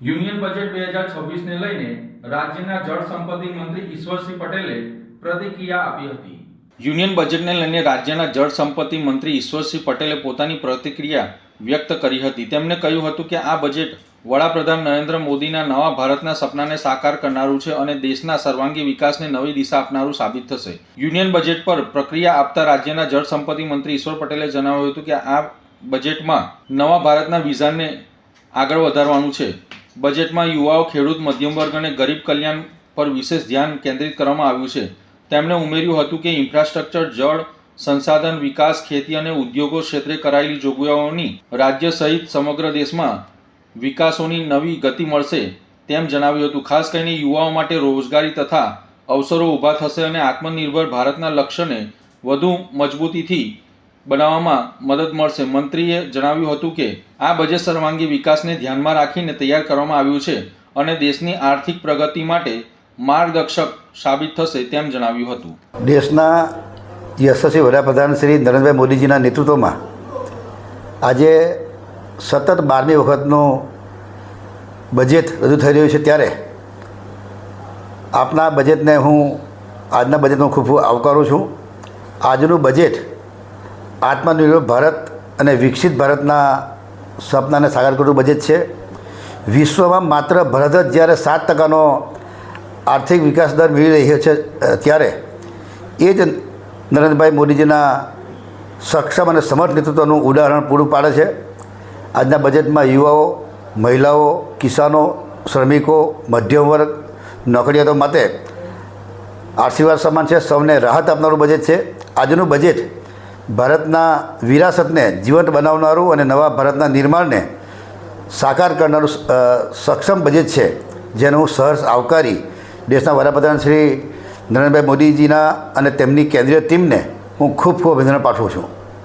Union budget બે હજાર છવ્વીસને લઈને રાજ્યના જળ સંપત્તિ મંત્રી ઈશ્વરસિંહ પટેલે પ્રતિક્રિયા આપી હતી. યુનિયન બજેટને લઈને રાજ્યના જળ સંપત્તિ મંત્રી ઈશ્વરસિંહ પટેલે પોતાની પ્રતિક્રિયા વ્યક્ત કરી હતી. તેમણે કહ્યું હતું કે આ બજેટ વડાપ્રધાન નરેન્દ્ર મોદીના નવા ભારતના સપનાને સાકાર કરનારું છે અને દેશના સર્વાંગી વિકાસને નવી દિશા આપનારું સાબિત થશે. યુનિયન બજેટ પર પ્રક્રિયા આપતા રાજ્યના જળ સંપત્તિ મંત્રી ઈશ્વર પટેલે જણાવ્યું હતું કે આ બજેટમાં નવા ભારતના વિઝનને આગળ વધારવાનું છે. બજેટમાં યુવાઓ, ખેડૂત, મધ્યમ વર્ગ અને ગરીબ કલ્યાણ પર વિશેષ ધ્યાન કેન્દ્રિત કરવામાં આવ્યું છે. તેમણે ઉમેર્યું હતું કે ઇન્ફ્રાસ્ટ્રક્ચર, જળ, સંસાધન વિકાસ, ખેતી અને ઉદ્યોગો ક્ષેત્રે કરાયેલી જોગવાઈઓની રાજ્ય સહિત સમગ્ર દેશમાં વિકાસોની નવી ગતિ મળશે તેમ જણાવ્યું હતું. ખાસ કરીને યુવાઓ માટે રોજગારી તથા અવસરો ઊભા થશે અને આત્મનિર્ભર ભારતના લક્ષ્યને વધુ મજબૂતીથી બનાવવામાં મદદ મળશે. મંત્રીએ જણાવ્યું હતું કે, આ બજેટ સર્વાંગી વિકાસને ધ્યાનમાં રાખીને તૈયાર કરવામાં આવ્યું છે અને દેશની આર્થિક પ્રગતિ માટે માર્ગદર્શક સાબિત થશે તેમ જણાવ્યું હતું. દેશના યશસ્વી વડાપ્રધાન શ્રી નરેન્દ્રભાઈ મોદીજીના નેતૃત્વમાં આજે સતત બારમી વખતનું બજેટ રજૂ થઈ રહ્યું છે ત્યારે આપના બજેટને હું આજના બજેટમાં ખૂબ ખૂબ આવકારું છું. આજનું બજેટ આત્મનિર્ભર ભારત અને વિકસિત ભારતના સપનાને સાકાર કરતું બજેટ છે. વિશ્વમાં માત્ર ભારત જ જ્યારે સાત ટકાનો આર્થિક વિકાસ દર મેળવી રહ્યો છે ત્યારે એ જ નરેન્દ્રભાઈ મોદીજીના સક્ષમ અને સમર્થ નેતૃત્વનું ઉદાહરણ પૂરું પાડે છે. આજના બજેટમાં યુવાઓ, મહિલાઓ, કિસાનો, શ્રમિકો, મધ્યમ વર્ગ, નોકરિયાતો માટે આશીર્વાદ સમાન છે. સૌને રાહત આપનારું બજેટ છે. આજનું બજેટ ભારતના વિરાસતને જીવંત બનાવનારું અને નવા ભારતના નિર્માણને સાકાર કરનારું સક્ષમ બજેટ છે, જેનો હું સહર્ષ આવકારી દેશના વડાપ્રધાન શ્રી નરેન્દ્રભાઈ મોદીજીના અને તેમની કેન્દ્રીય ટીમને હું ખૂબ ખૂબ અભિનંદન પાઠવું છું.